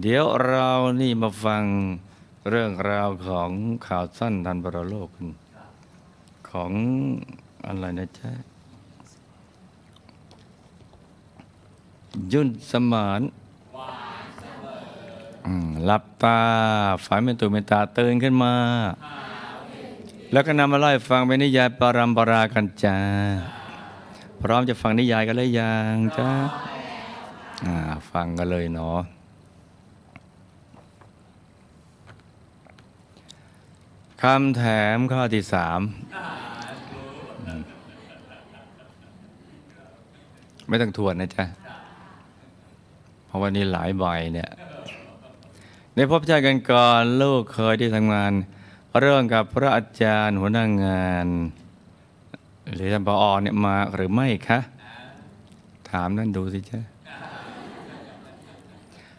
เดี๋ยวเรานี่มาฟังเรื่องราวของข่าวสั้นทันบรโลกกันของอะไรนะจ๊ะยุ่นสมานหลับตาฝันเป็นตุเป็นตาตื่นขึ้นมา แล้วก็นำมาไล่ฟังเป็นนิยายปรัมปรากันจ้า พร้อมจะฟังนิยายกันเลยยังจ้าฟังกันเลยเนาะ คำแถมข้อที่สามไม่ต้องทวนนะจ๊ะ เพราะวันนี้หลายใบเนี่ย ในพบชาติกันก่อนลูกเคยที่ทำงาน เรื่องกับพระอาจารย์หัวหน้างาน หรือท่านปอเนี่ยมาหรือไม่คะ ถามนั่นดูสิจ๊ะ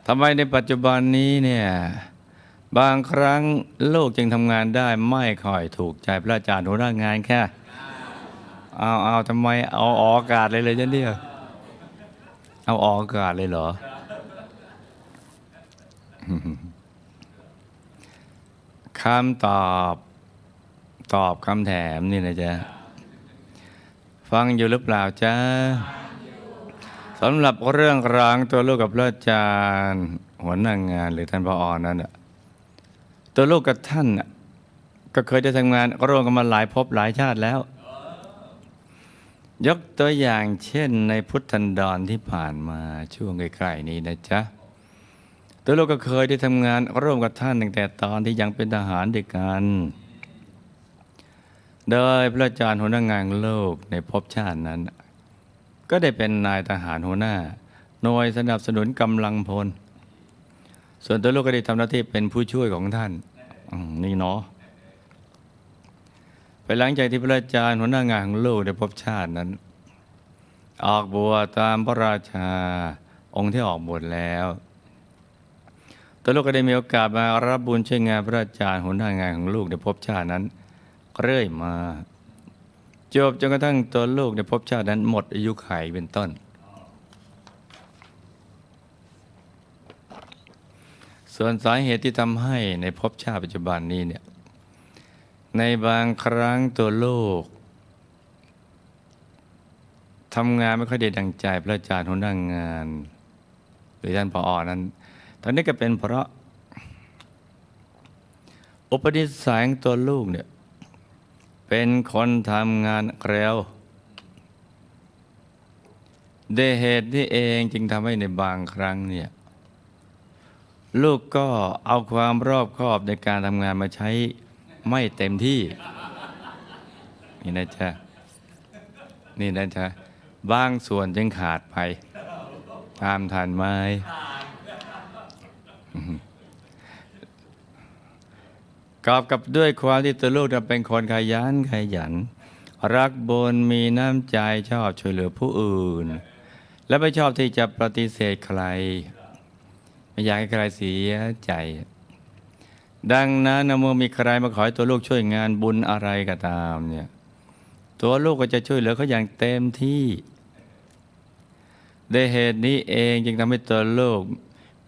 ทำไมในปัจจุบันนี้เนี่ย บางครั้งลูกจึงทำงานได้ไม่ค่อยถูกใจพระอาจารย์หัวหน้างานแค่เอาเอาทำไมเอาออกอากาศเลยเลยจ้ะเนี่ยเอาออกอากาศเลยเหรอ คำตอบตอบคำแถมนี่นะจ๊ะ ฟังอยู่หรือเปล่าจ๊ะสำหรับเรื่องรางตัวลูกกับพระอาจารย์หัวหน้างงานหรือท่านพออนั้นน่ะ ตัวลูกกับท่านน่ะก็เคยได้ทำงานร่วมกันมาหลายภพหลายชาติแล้ว ยกตัวอย่างเช่นในพุทธันดรที่ผ่านมาช่วงใกล้ๆนี้นะจ๊ะตัวลูกก็เคยได้ทำงานร่วมกับท่านตั้งแต่ตอนที่ยังเป็นทหารด้วยกันโดยพระอาจารย์หัวหน้างานโลกในภพชาตินั้น ก็ได้เป็นนายทหารหัวหน้าหน่วยสนับสนุนกำลังพล ส่วนตัวลูกก็ได้ทำหน้าที่เป็นผู้ช่วยของท่านนี่เนาะไปหลังจากที่พระอาจารย์หัวหน้างานของโลกในภพชาตินั้น ออกบวชตามพระราชาองค์ที่ออกบวชแล้วตัวลูกก็ได้มีโอกาสมารับบุญช่วยงานพระอาจารย์หัวหน้างานของลูกในภพชาตินั้น เรื่อยมา จบจนกระทั่งตัวลูกในภพชาตินั้นหมดอายุไขเป็นต้น ส่วนสาเหตุที่ทำให้ในภพชาติปัจจุบันนี้เนี่ยในบางครั้งตัวโลกทำงานไม่ค่อยได้ดังใจพระอาจารย์หัวหน้างาน หรือท่านผออนั้น ตอนนี้ก็เป็นเพราะ อุปนิสัยตัวลูกเนี่ยเป็นคนทำงานเร็วด้วยเหตุที่เองจึงทำให้ในบางครั้งเนี่ย ลูกก็เอาความรอบคอบในการทำงานมาใช้ไม่เต็มที่ นี่นะจ๊ะ นี่นะจ๊ะ บางส่วนจึงขาดไป ตามทันไหมกอบกับด้วยความที่ตัวลูกน่ะเป็นคนขยันขยัน รักบนมีน้ำใจชอบช่วยเหลือผู้อื่น และไม่ชอบที่จะปฏิเสธใคร ไม่อยากให้ใครเสียใจ ดังนั้นเมื่อมีใครมาขอให้ตัวลูกช่วยงานบุญอะไรก็ตามเนี่ยตัวลูกก็จะช่วยเหลือเขาอย่างเต็มที่ด้วยเหตุนี้เองจึงทำให้ตัวลูก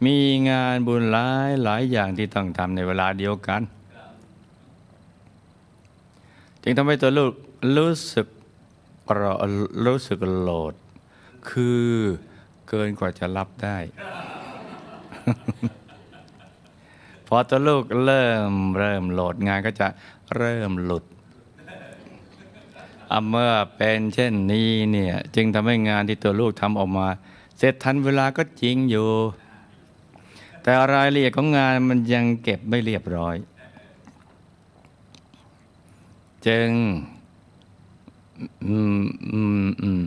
มีงานบุญหลายหลายอย่างที่ต้องทำในเวลาเดียวกัน จึงทำให้ตัวลูกรู้สึกรอรู้สึกโหลด คือเกินกว่าจะรับได้ พอตัวลูกเริ่มเริ่มโหลดงานก็จะเริ่มหลุดอะเมื่อเป็นเช่นนี้เนี่ยจึงทำให้งานที่ตัวลูกทำออกมา เสร็จทันเวลาก็จริงอยู่ แต่รายละเอียดของงานมันยังเก็บไม่เรียบร้อย จึงอืมอืมอืม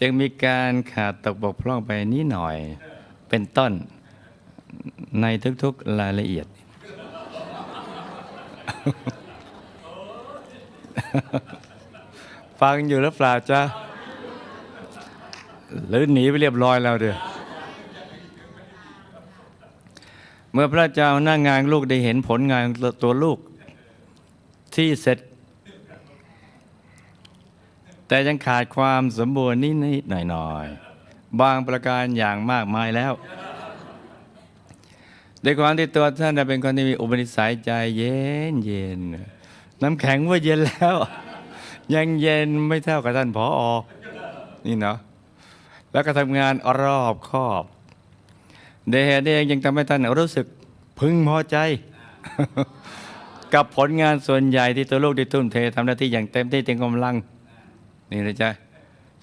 จึงมีการขาดตกบกพร่องไปนิดหน่อยเป็นต้นในทุกๆรายละเอียด ฟังอยู่หรือเปล่าจ๊ะหรือหนีไปเรียบร้อยแล้วเด้อเมื่อพระเจ้าหน้างานลูกได้เห็นผลงานตัวลูก ที่เสร็จ แต่ยังขาดความสมบูรณ์นิดๆหน่อยๆ บางประการอย่างมากมายแล้วด้วยความที่ตัวท่านเป็นคนที่มีอุปนิสัยใจเย็นเย็นน้ำแข็งว่าเย็นแล้ว ยังเย็นไม่เท่ากับท่านผออนี่เนาะแล้วก็ทำงานรอบคอบเดเหตุเองยังทำให้ท่านรู้สึกพึงพอใจ กับผลงานส่วนใหญ่ที่ตัวลูกได้ทุ่มเททำหน้าที่อย่างเต็มที่เต็มกำลัง นี่นะจ๊ะ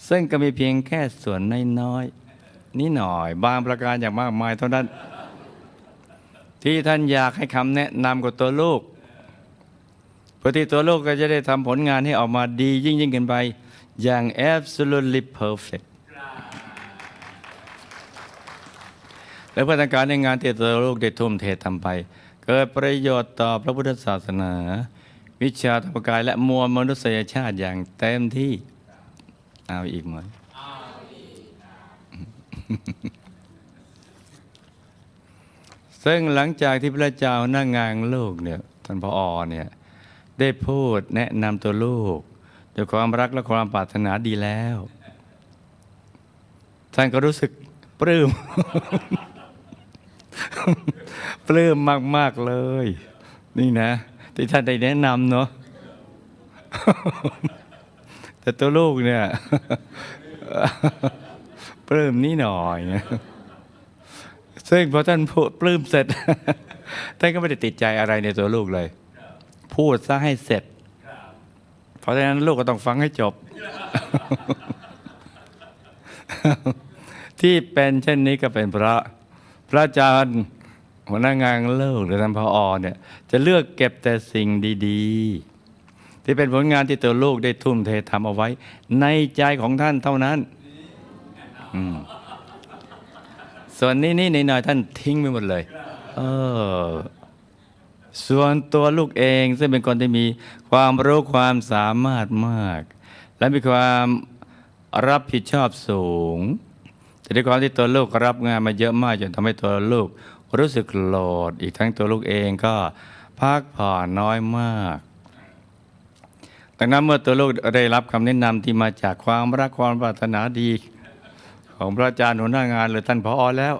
ซึ่งก็มีเพียงแค่ส่วนน้อยๆนี่หน่อยบางประการอย่างมากมายเท่านั้น ที่ท่านอยากให้คำแนะนำกับตัวลูกเพื่อที่ตัวลูกก็จะได้ทำผลงานให้ออกมาดียิ่งยิ่งขึ้นไป อย่าง absolutely perfect และเพื่อต้องการในงานที่ตัวลูกได้ทุ่มเททำไป เกิดประโยชน์ต่อพระพุทธศาสนา วิชาธรรมกายและมวลมนุษยชาติอย่างเต็มที่ เอาอีกไหมซึ่งหลังจากที่พระเจ้าหน้างานลูกเนี่ยท่านพออเนี่ยได้พูดแนะนำตัวลูกด้วยความรักและความปรารถนาดีแล้ว ท่านก็รู้สึกปลื้มปลื้มมาก ๆ เลย นี่นะ ที่ท่านได้แนะนำเนาะ แต่ตัวลูกเนี่ยปลื้มนี่หน่อยนะซึ่งพอท่านพูดปลื้มเสร็จท่านก็ไม่ได้ติดใจอะไรในตัวลูกเลย พูดซะให้เสร็จ เพราะฉะนั้นลูกก็ต้องฟังให้จบ ที่เป็นเช่นนี้ก็เป็นพระ พระอาจารย์หัวหน้างานเลิกหรือท่านพออเนี่ย จะเลือกเก็บแต่สิ่งดี ๆ ที่เป็นผลงานที่ตัวลูกได้ทุ่มเททำเอาไว้ ในใจของท่านเท่านั้นส่วนนี้นี่หน่อยท่านทิ้งไปหมดเลย เออ ส่วนตัวลูกเองซึ่งเป็นคนที่มีความรู้ความสามารถมาก และมีความรับผิดชอบสูงแต่ด้วยความที่ตัวลูกรับงานมาเยอะมากจนทำให้ตัวลูกรู้สึกโหลด อีกทั้งตัวลูกเองก็พักผ่อนน้อยมาก ดังนั้นเมื่อตัวลูกได้รับคำแนะนำที่มาจากความรักความปรารถนาดี ของพระอาจารย์หัวหน้างานหรือท่านพออแล้ว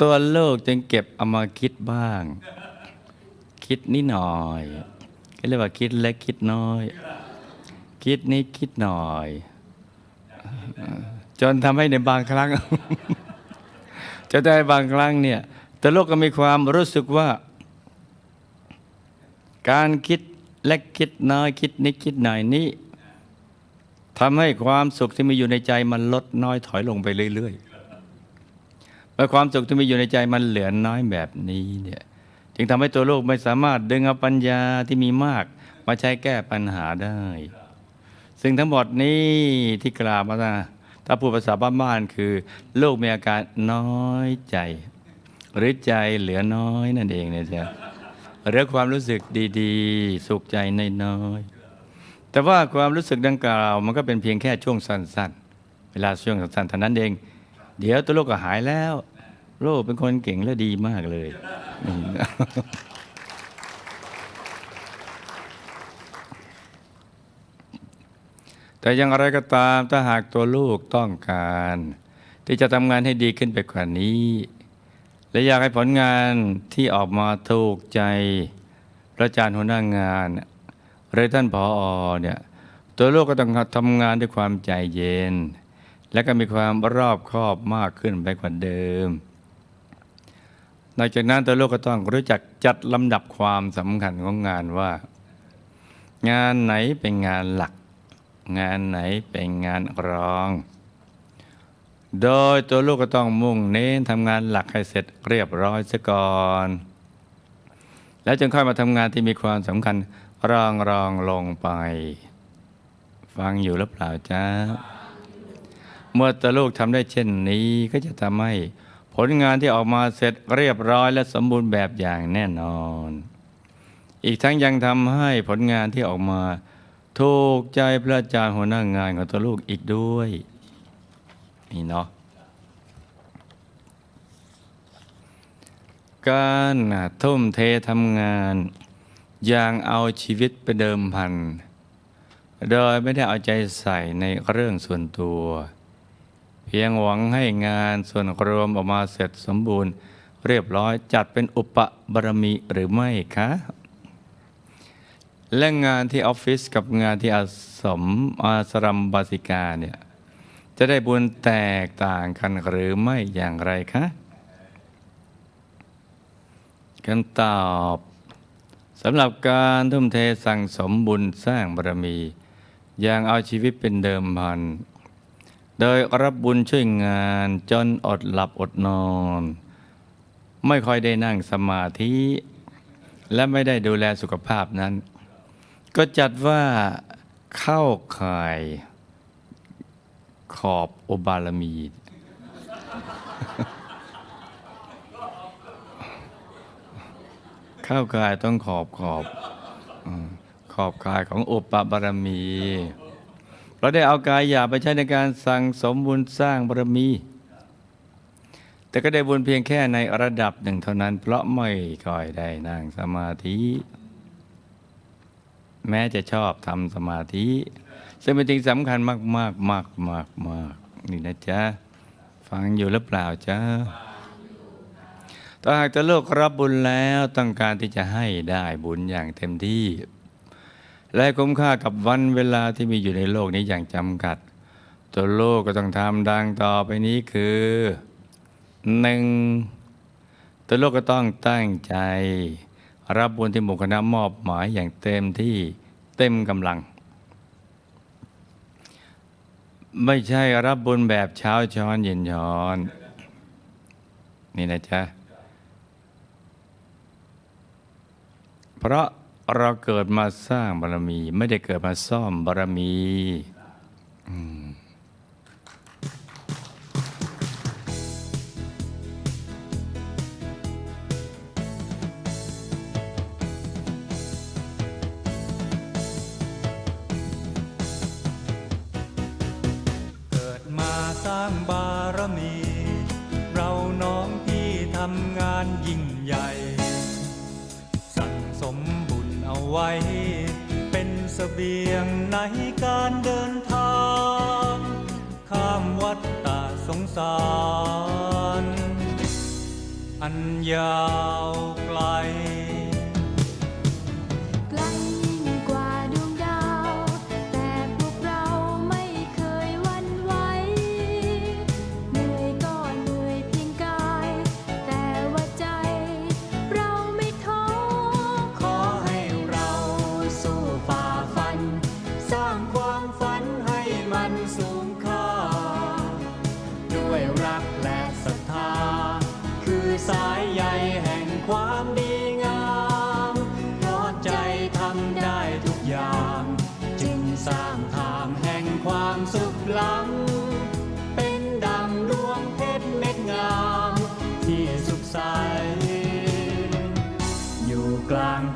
ตัวลูกจึงเก็บเอามาคิดบ้าง คิดนิดหน่อยก็เรียกว่าคิดเล็กคิดน้อย คิดนิดคิดหน่อย จนทำให้ในบางครั้ง จะได้บางครั้งเนี่ยตัวลูกก็มีความรู้สึกว่า การคิดเล็กคิดน้อยคิดนิดคิดหน่อยนี้ทำให้ความสุขที่มีอยู่ในใจมันลดน้อยถอยลงไปเรื่อยๆเมื่อความสุขที่มีอยู่ในใจมันเหลือน้อยแบบนี้เนี่ยจึงทำให้ตัวลูกไม่สามารถดึงเอาปัญญาที่มีมากมาใช้แก้ปัญหาได้ ซึ่งทั้งหมดนี้ที่กล่าวมาถ้าพูดภาษาบ้านๆคือลูกมีอาการน้อยใจ หรือใจเหลือน้อยนั่นเองเนี่ยจ้ะ หรือความรู้สึกดีๆ สุขใจน้อยๆแต่ว่าความรู้สึกดังกล่าว มันก็เป็นเพียงแค่ช่วงสั้นๆ เวลาช่วงสั้นๆเท่านั้นเอง เดี๋ยวตัวโลกก็หายแล้ว โลกเป็นคนเก่งและดีมากเลย แต่อย่างไรก็ตามถ้าหากตัวลูกต้องการ ที่จะทำงานให้ดีขึ้นไปกว่านี้ และอยากให้ผลงานที่ออกมาถูกใจพระอาจารย์หัวหน้างานหรือท่านผออเนี่ยตัวลูกก็ต้องทำงานด้วยความใจเย็น และก็มีความรอบคอบมากขึ้นไปกว่าเดิม นอกจากนั้นตัวลูกก็ต้องรู้จักจัดลำดับความสำคัญของงานว่า งานไหนเป็นงานหลัก งานไหนเป็นงานรอง โดยตัวลูกก็ต้องมุ่งเน้นทำงานหลักให้เสร็จเรียบร้อยซะก่อน แล้วจึงค่อยมาทำงานที่มีความสำคัญรองรองลงไป ฟังอยู่หรือเปล่าจ๊ะเมื่อตัวลูกทำได้เช่นนี้ก็จะทำให้ผลงานที่ออกมาเสร็จเรียบร้อยและสมบูรณ์แบบอย่างแน่นอน อีกทั้งยังทำให้ผลงานที่ออกมาถูกใจพระอาจารย์หัวหน้างานของตัวลูกอีกด้วย นี่เนาะการทุ่มเททำงานอย่างเอาชีวิตไปเดิมพัน โดยไม่ได้เอาใจใส่ในเรื่องส่วนตัว เพียงหวังให้งานส่วนรวมออกมาเสร็จสมบูรณ์ เรียบร้อยจัดเป็นอุปบารมีหรือไม่คะ และงานที่ออฟฟิศกับงานที่อาสมอาสรัมบาสิกาเนี่ย จะได้บุญแตกต่างกันหรือไม่อย่างไรคะคำตอบสำหรับการทุ่มเทสั่งสมบุญสร้างบารมี อย่างเอาชีวิตเป็นเดิมพัน โดยรับบุญช่วยงานจนอดหลับอดนอน ไม่ค่อยได้นั่งสมาธิ และไม่ได้ดูแลสุขภาพนั้น ก็จัดว่าเข้าข่าย ขอบโอบารมี ข้าวกายต้องขอบขอบขอบกายของโอปบารมีเราได้เอากายหยาบไปใช้ในการสั่งสมบุญสร้างบารมี แต่ก็ได้บุญเพียงแค่ในระดับหนึ่งเท่านั้น เพราะไม่ค่อยได้นั่งสมาธิ แม้จะชอบทำสมาธิ ซึ่งเป็นสิ่งสำคัญมากมากมากมากมากนี่นะจ๊ะ ฟังอยู่หรือเปล่าจ๊ะถ้าหากจะเลิกรับบุญแล้วต้องการที่จะให้ได้บุญอย่างเต็มที่ และคุ้มค่ากับวันเวลาที่มีอยู่ในโลกนี้อย่างจำกัด ตัวโลกก็ต้องทำดังต่อไปนี้คือหนึ่งตัวโลกก็ต้องตั้งใจ รับบุญที่หมู่คณะมอบหมายอย่างเต็มที่เต็มกำลัง ไม่ใช่รับบุญแบบเช้าช้อนเย็นช้อน นี่นะจ๊ะ เพราะเราเกิดมาสร้างบารมี ไม่ได้เกิดมาซ่อมบารมี อืม อั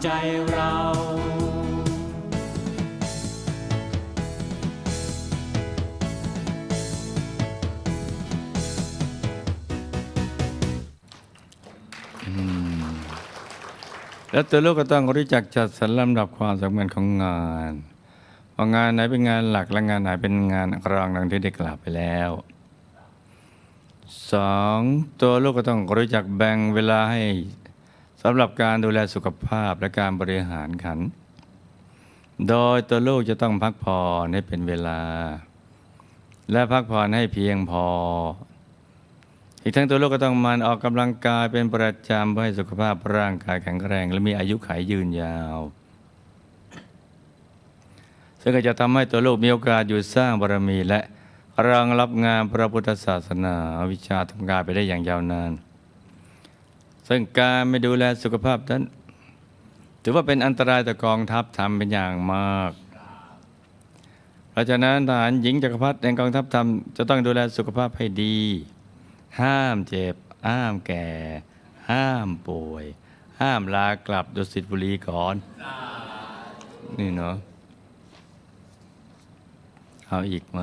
ใจเราแล้วตัวลูกก็ต้องรู้จักจัดสรรลำดับความสำคัญของงานว่างานไหนเป็นงานหลักและงานไหนเป็นงานรองดังที่ได้กล่าวไปแล้วสองตัวลูกก็ต้องรู้จักแบ่งเวลาให้ สำหรับการดูแลสุขภาพและการบริหารขัน โดยตัวลูกจะต้องพักผ่อนให้เป็นเวลา และพักผ่อนให้เพียงพอ อีกทั้งตัวโลกก็ต้องมันออกกำลังกายเป็นประจำเพื่อให้สุขภาพร่างกายแข็งแรง และมีอายุขัยยืนยาว ซึ่งก็จะทำให้ตัวโลกมีโอกาสอยู่สร้างบารมีและรองรับงานพระพุทธศาสนาวิชาทำงานไปได้อย่างยาวนาน ซึ่งการไม่ดูแลสุขภาพนั้นถือว่าเป็นอันตรายต่อกองทัพทำเป็นอย่างมาก เพราะฉะนั้นทหารหญิงจักรพรรดิแห่งกองทัพทำจะต้องดูแลสุขภาพให้ดี ห้ามเจ็บ ห้ามแก่ ห้ามป่วย ห้ามลากลับดุสิตบุรีก่อน นี่เนาะเอาอีกไหม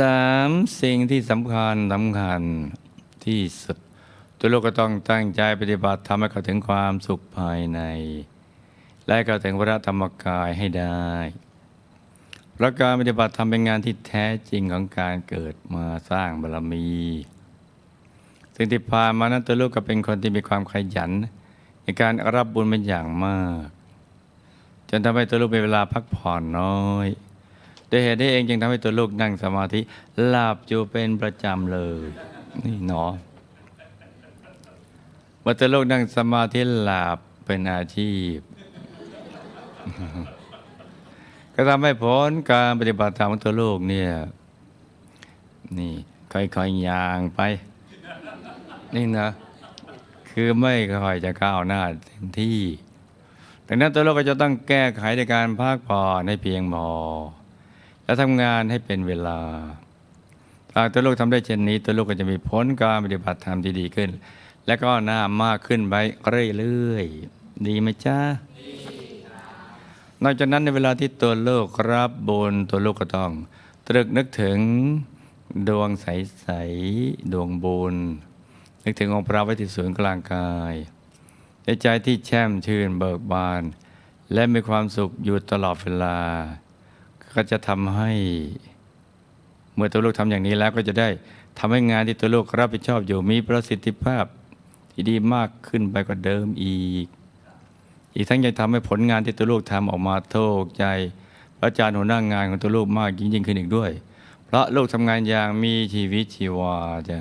สามสิ่งที่สำคัญสำคัญที่สุด ตัวโลกก็ต้องตั้งใจปฏิบัติทำให้เขาถึงความสุขภายใน และเข้าถึงพระธรรมกายให้ได้เพราะการปฏิบัติธรรมเป็นงานที่แท้จริงของการเกิดมาสร้างบารมีซึ่งที่ผ่ามานั้นตัวลูกก็เป็นคนที่มีความขยัน ในการรับบุญเป็นอย่างมาก จนทำให้ตัวลูกมีเวลาพักผ่อนน้อย ด้วยเหตุนี้เองจึงทำให้ตัวลูกนั่งสมาธิหลับอยู่เป็นประจำเลย นี่หนอเมื่อตัวลูกนั่งสมาธิหลับเป็นอาชีพ ก็ทำให้ผลการปฏิบัติธรรมของตัวลูกเนี่ย นี่ค่อยๆย่างไป นี่นะคือไม่ค่อยจะก้าวหน้าเต็มที่ดังนั้นตัวเราก็จะต้องแก้ไขในการพักผ่อนให้เพียงพอ และทำงานให้เป็นเวลาถ้าตัวลูกทำได้เช่นนี้ ตัวลูกก็จะมีผลการปฏิบัติธรรมที่ดีขึ้น และก็หน้ามากขึ้นไปเรื่อยๆดีไหมจ๊ะนอกจากนั้นในเวลาที่ตัวลูกรับบุญตัวลูกก็ต้องตรึกนึกถึงดวงใสๆดวงบุญนึกถึงองค์พระไว้ที่ศูนย์กลางกายในใจที่แช่มชื่นเบิกบาน และมีความสุขอยู่ตลอดเวลา ก็จะทำให้ เมื่อตัวลูกทำอย่างนี้แล้วก็จะได้ทำให้งานที่ตัวลูกรับผิดชอบอยู่มีประสิทธิภาพที่ดีมากขึ้นไปกว่าเดิมอีก อีกทั้งยังทำให้ผลงานที่ตัวลูกทำออกมาโทกใจพระอาจารย์หัวหน้างานของตัวลูกมากยิ่งยิ่งขึ้นอีกด้วย เพราะลูกทำงานอย่างมีชีวิตชีวาจ้ะ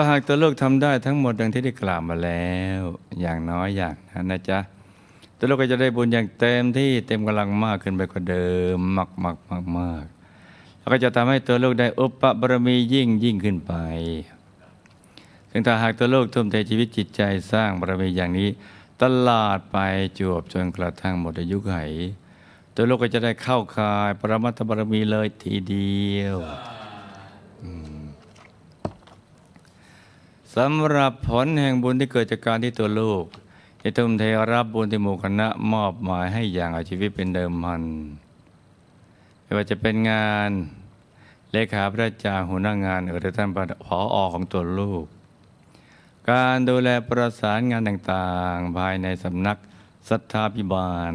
าหากตัวลูกทำได้ทั้งหมดดังที่ได้กล่าวมาแล้ว อย่างน้อยอย่างนั้นนะจ๊ะตัวลูกก็จะได้บุญอย่างเต็มที่เต็มกำลังมากขึ้นไปกว่าเดิมมากมากมากมากแล้วก็จะทำให้ตัวลูกได้อุปบารมียิ่งยิ่งขึ้นไปซึ่งถ้าหากตัวลูกทุ่มเทชีวิตจิตใจสร้างบารมีอย่างนี้ ตลอดไปจวบจนกระทั่งหมดอายุไข ตัวลูกก็จะได้เข้าคายปรมัตถบารมีเลยทีเดียว สำหรับผลแห่งบุญที่เกิดจากการที่ตัวลูกได้ทุ่มเทรับบุญที่หมู่คณะมอบหมายให้อย่างเอาชีวิตเป็นเดิมพันไม่ว่าจะเป็นงานเลขาพระจาหัวหน้างานหรือท่านผออของตัวลูก การดูแลประสานงานต่างๆ ภายในสำนักสัทธาพิบาล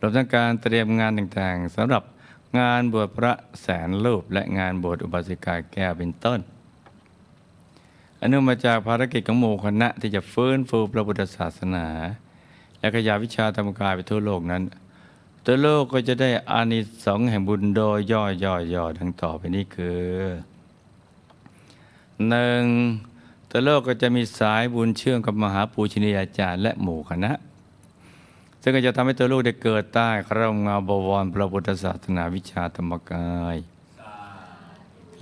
รวมทั้งการเตรียมงานต่างๆสำหรับงานบวชพระแสนรูปและงานบวชอุบาสิกาแก้วเป็นต้น อันเนื่องมาจากภารกิจของหมู่คณะที่จะฟื้นฟูพระพุทธศาสนา และขยายวิชาธรรมกายไปทั่วโลกนั้น ตัวโลกก็จะได้อานิสงส์แห่งบุญโดยย่อยๆๆดังต่อไปนี้คือหนึ่งตัวโลกก็จะมีสายบุญเชื่อมกับมหาปูชนียาจารย์และหมู่คณะ ซึ่งก็จะทำให้ตัวลูกได้เกิดใต้คร่มเงาบวรพระพุทธศาสนาวิชาธรรมกาย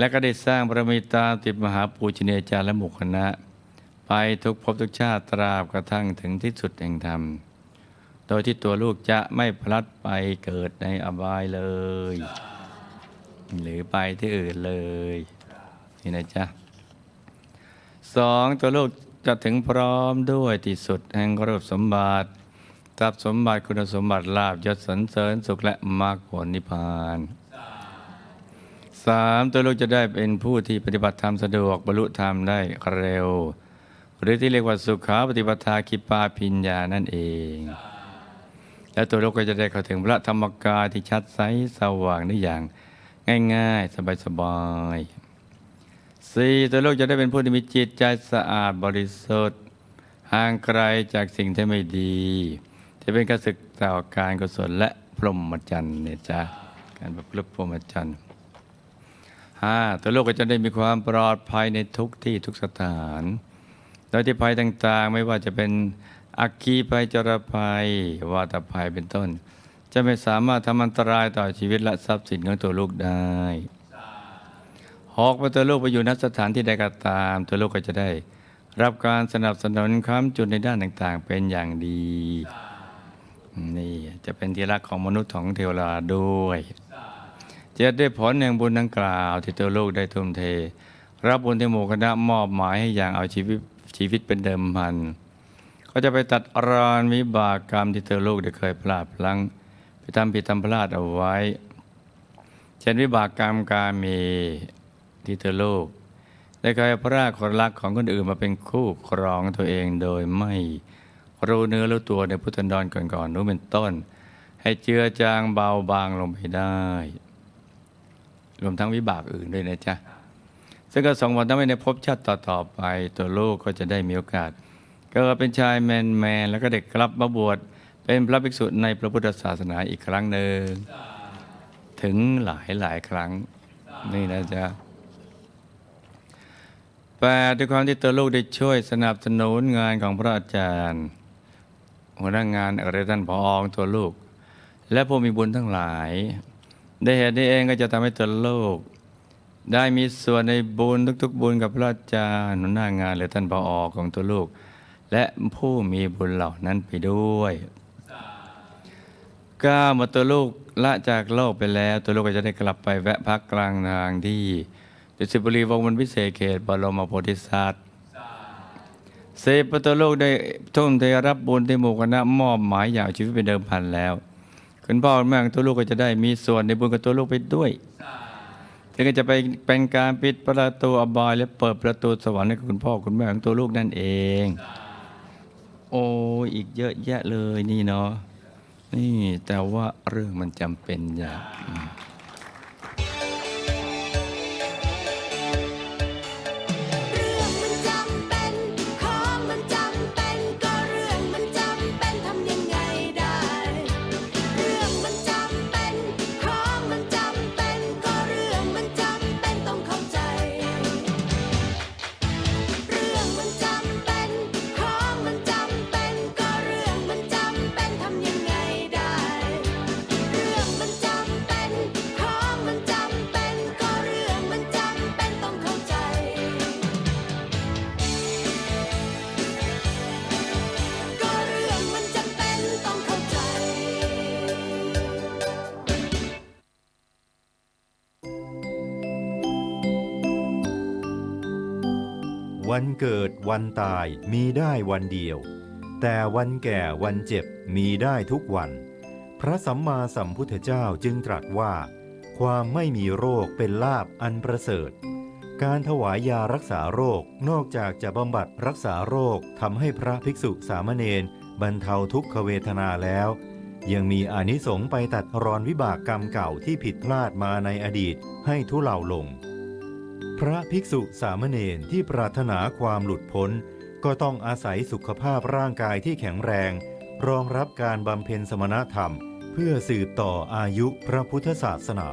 และก็ได้สร้างบารมีตาติดมหาปูชนียาจารย์และหมู่คณะ ไปทุกภพทุกชาติตราบกระทั่งถึงที่สุดแห่งธรรม โดยที่ตัวลูกจะไม่พลัดไปเกิดในอบายเลย หรือไปที่อื่นเลย นี่นะจ๊ะสองตัวลูกจะถึงพร้อมด้วยที่สุดแห่งรูปสมบัติทรัพย์สมบัติคุณสมบัติลาบยศสรรเสริญสุขและมรรคผลนิพพาน สามตัวลูกจะได้เป็นผู้ที่ปฏิบัติธรรมสะดวกบรรลุธรรมได้เร็ว หรือที่เรียกว่าสุขาปฏิปทาคิปาพิญญานั่นเอง และตัวลูกก็จะได้เข้าถึงพระธรรมกายที่ชัดใสสว่างได้อย่าง ง่ายๆ สบายๆสี่ตัวลูกจะได้เป็นผู้ที่มีจิตใจสะอาดบริสุทธิ์ห่างไกลจากสิ่งที่ไม่ดี จะเป็นการศึกต่อการกุศลและพรหมจรรย์เนี่ยจ้ะการประพฤติพรหมจรรย์ ห้าตัวลูกก็จะได้มีความปลอดภัยในทุกที่ทุกสถาน โดยที่ภัยต่างๆ ไม่ว่าจะเป็นอัคคีภัยจรภัย วาตภัยเป็นต้น จะไม่สามารถทำอันตรายต่อชีวิตและทรัพย์สินของตัวลูกได้หอกว่าตัวลูกไปอยู่ณสถานที่ใดก็ตาม ตัวลูกก็จะได้ รับการสนับสนุนค้ำจุนในด้านต่างๆ เป็นอย่างดี นี่จะเป็นที่รักของมนุษย์ของเทวดาด้วย จะได้ผลแห่งบุญดังกล่าวที่ตัวลูกได้ทุ่มเท รับบุญที่หมู่คณะมอบหมายให้อย่างเอาชีวิตชีวิตเป็นเดิมพัน ก็จะไปตัดรอนวิบากกรรมที่ตัวลูกได้เคยพลาดพลั้งไปทำผิดทำพลาดเอาไว้ เช่นวิบากกรรมกาเมที่ตัวลูกได้เคยพรากคนรักของคนอื่นมาเป็นคู่ครองตัวเองโดยไม่รู้เนื้อรู้ตัวในพุทธันดรก่อนๆนู้นเป็นต้น ให้เจือจางเบาบางลงไปได้ รวมทั้งวิบากอื่นด้วยนะจ๊ะซึ่งก็ส่งผลทำให้ในภพชาติต่อๆไปตัวลูกก็จะได้มีโอกาสเกิดเป็นชายแมนแมนแล้วก็เด็กกลับมาบวชเป็นพระภิกษุในพระพุทธศาสนาอีกครั้งหนึ่งถึงหลายหลายครั้งนี่นะจ๊ะแปดด้วยความที่ตัวลูกได้ช่วยสนับสนุนงานของพระอาจารย์หัวหน้างานอะไรท่านพอของตัวลูก และผู้มีบุญทั้งหลาย ได้เหตุนี้เองก็จะทำให้ตัวลูกได้มีส่วนในบุญทุก ๆ บุญกับพระอาจารย์หัวหน้างานหรือท่านพออของตัวลูก และผู้มีบุญเหล่านั้นไปด้วยก้าวมาตัวลูกละจากโลกไปแล้ว ตัวลูกก็จะได้กลับไปแวะพักกลางทางที่ดุสิตบุรีวงมันพิเศษเขตบรมโพธิสัตว์เสพปตัวลูกได้ทุ่มเทรับบุญที่หมู่คณะมอบหมายอย่างชีวิตเป็นเดิมพันแล้ว คุณพ่อคุณแม่ของตัวลูกก็จะได้มีส่วนในบุญกับตัวลูกไปด้วยถึงก็จะไปเป็นการปิดประตูอบายและเปิดประตูสวรรค์ให้กับคุณพ่อคุณแม่ของตัวลูกนั่นเอง โอ้อีกเยอะแยะเลยนี่เนาะนี่แต่ว่าเรื่องมันจำเป็นอย่าง วันเกิดวันตายมีได้วันเดียว แต่วันแก่วันเจ็บมีได้ทุกวัน พระสัมมาสัมพุทธเจ้าจึงตรัสว่า ความไม่มีโรคเป็นลาบอันประเสริฐ การถวายยารักษาโรคนอกจากจะบำบัดรักษาโรคทำให้พระภิกษุสามเณรบรรเทาทุกขเวทนาแล้ว ยังมีอานิสงส์ไปตัดรอนวิบากกรรมเก่าที่ผิดพลาดมาในอดีตให้ทุเลาลง พระภิกษุสามเณรที่ปรารถนาความหลุดพ้น ก็ต้องอาศัยสุขภาพร่างกายที่แข็งแรง รองรับการบำเพ็ญสมณธรรม เพื่อสืบต่ออายุพระพุทธศาสนา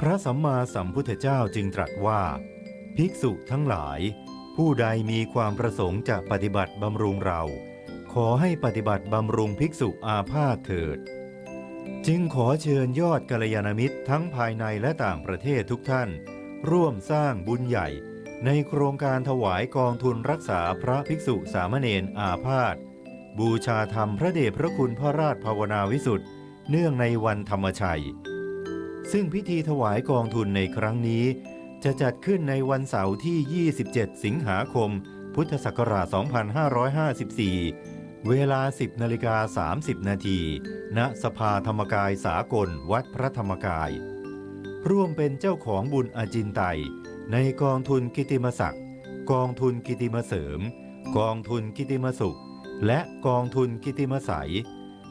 พระสัมมาสัมพุทธเจ้าจึงตรัสว่า ภิกษุทั้งหลาย ผู้ใดมีความประสงค์จะปฏิบัติบำรุงเรา ขอให้ปฏิบัติบำรุงภิกษุอาพาธเถิด จึงขอเชิญยอดกัลยาณมิตรทั้งภายในและต่างประเทศทุกท่าน ร่วมสร้างบุญใหญ่ ในโครงการถวายกองทุนรักษาพระภิกษุสามเณรอาพาธบูชาธรรมพระเดชพระคุณพระราชภาวนาวิสุทธิ์เนื่องในวันธรรมชัย ซึ่งพิธีถวายกองทุนในครั้งนี้ จะจัดขึ้นในวันเสาร์ที่ 27 สิงหาคม พุทธศักราช 2554 เวลา 10นาฬิกา30 นาที ณ สภาธรรมกายสากล วัดพระธรรมกาย ร่วมเป็นเจ้าของบุญอาจินไตย ในกองทุนกิติมศักดิ์กองทุนกิติมเสริม กองทุนกิติมสุข และกองทุนกิติมใสย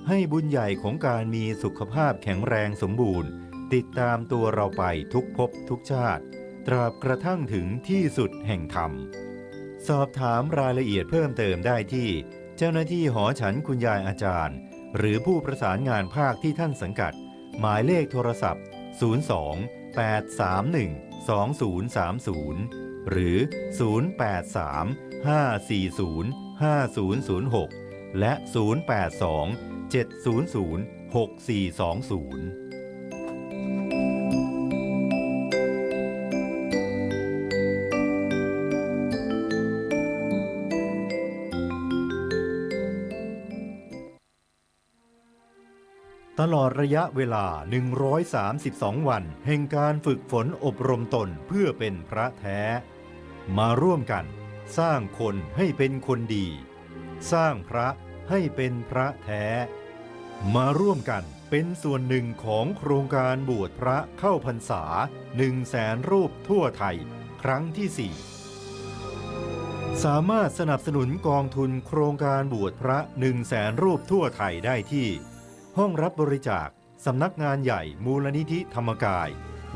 ให้บุญใหญ่ของการมีสุขภาพแข็งแรงสมบูรณ์ ติดตามตัวเราไปทุกภพทุกชาติ ตราบกระทั่งถึงที่สุดแห่งธรรม สอบถามรายละเอียดเพิ่มเติมได้ที่ เจ้าหน้าที่หอฉันคุณยายอาจารย์ หรือผู้ประสานงานภาคที่ท่านสังกัด หมายเลขโทรศัพท์ 02 831 2030 หรือ 083 540 5006 และ 082 700 6420 ตลอดระยะเวลา 132 วัน แห่งการฝึกฝนอบรมตนเพื่อเป็นพระแท้ มาร่วมกัน สร้างคนให้เป็นคนดี สร้างพระให้เป็นพระแท้ มาร่วมกันเป็นส่วนหนึ่งของโครงการบวชพระเข้าพรรษา1 0 0 0 0แสนรูปทั่วไทย ครั้งที่4สามารถสนับสนุนกองทุนโครงการบวชพระ1 0 0 0 0แสนรูปทั่วไทยได้ที่ ห้องรับบริจาค สำนักงานใหญ่มูลนิธิธรรมกาย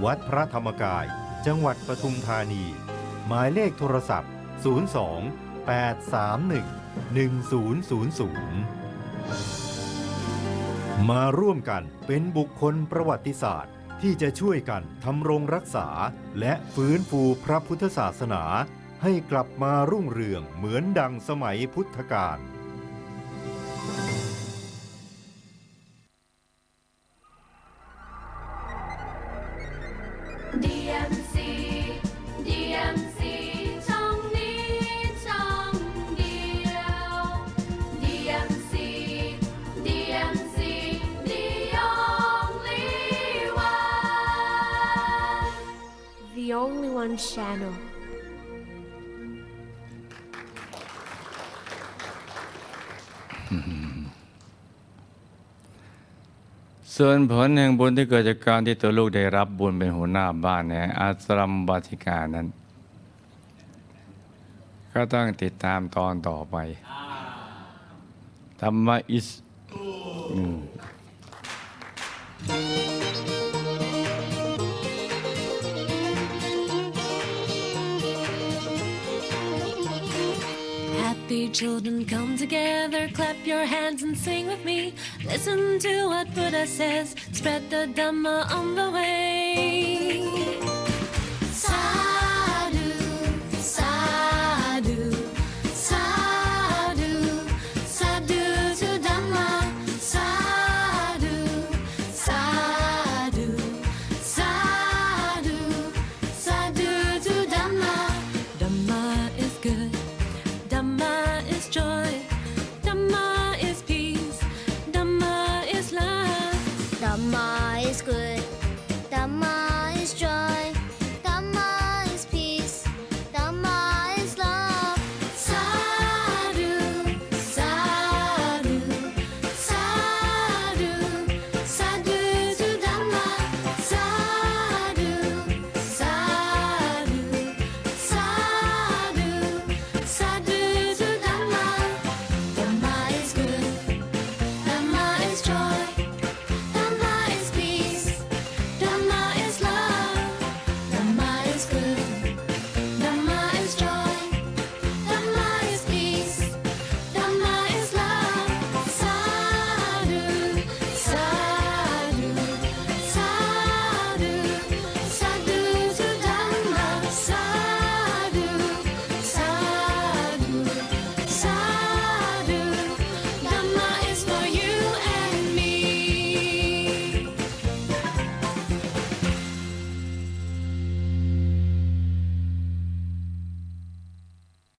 วัดพระธรรมกาย จังหวัดปทุมธานี หมายเลขโทรศัพท์ 02 831 1000 มาร่วมกันเป็นบุคคลประวัติศาสตร์ ที่จะช่วยกันทำรงรักษา และฟื้นฟูพระพุทธศาสนา ให้กลับมารุ่งเรืองเหมือนดังสมัยพุทธกาล ส่วนผลแห่งบุญที่เกิดจากการที่ตัวลูกได้รับบุญเป็นหัวหน้าบ้านในอาสรมบาติกานั้น ก็ต้องติดตามตอนต่อไปธรรมะอิสอืม children come together, clap your hands and sing with me. Listen to what Buddha says, spread the Dhamma on the way.